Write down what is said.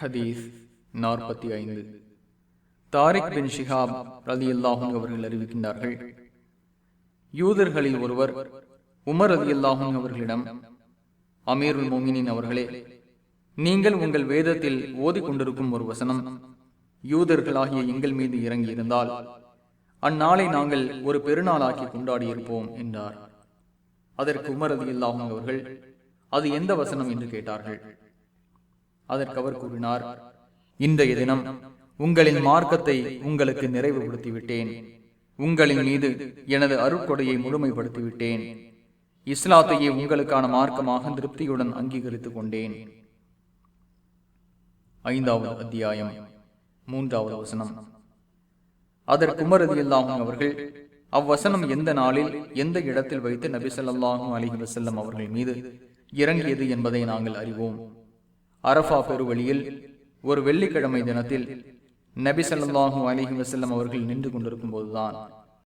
ஹதீஸ் நாற்பத்தி ஐந்து. தாரிக் பின் ஷிஹாப் ரலி அல்லாஹும் அவர்கள் அறிவிக்கின்றார்கள். யூதர்களில் ஒருவர் உமர் அலி அல்லாஹும் அவர்களிடம் அமீருல் மோமினின் அவர்களே நீங்கள் உங்கள் வேதத்தில் ஓதிக்கொண்டிருக்கும் ஒரு வசனம். யூதர்களாகிய எங்கள் மீது இறங்கியிருந்தால் அந்நாளை நாங்கள் ஒரு பெருநாளாக்கி கொண்டாடியிருப்போம் என்றார். அதற்கு உமர் அலி அல்லாஹும் அவர்கள் அது எந்த வசனம்? என்று கேட்டார்கள். அதற்கு அவர் கூறினார் இன்றைய தினம் உங்களின் மார்க்கத்தை உங்களுக்கு நிறைவுபடுத்திவிட்டேன். உங்களின் மீது எனது அருட்கொடையை முழுமைப்படுத்தி விட்டேன் இஸ்லாத்தையே உங்களுக்கான மார்க்கமாக திருப்தியுடன் அங்கீகரித்துக் கொண்டேன். ஐந்தாவது அத்தியாயம் மூன்றாவது வசனம். அதற்கு உமரதி அல்லாஹும் அவர்கள் அவ்வசனம் எந்த நாளில் எந்த இடத்தில் வைத்து நபிசல்லாஹும் ஸல்லல்லாஹு அலைஹி அவர்கள் மீது இறங்கியது என்பதை நாங்கள் அறிவோம். அரஃபா பெருவழியில் ஒரு வெள்ளிக்கிழமை தினத்தில் நபி சல்லாஹூ அலிஹி வசல்லம் அவர்கள் நின்று கொண்டிருக்கும் போதுதான்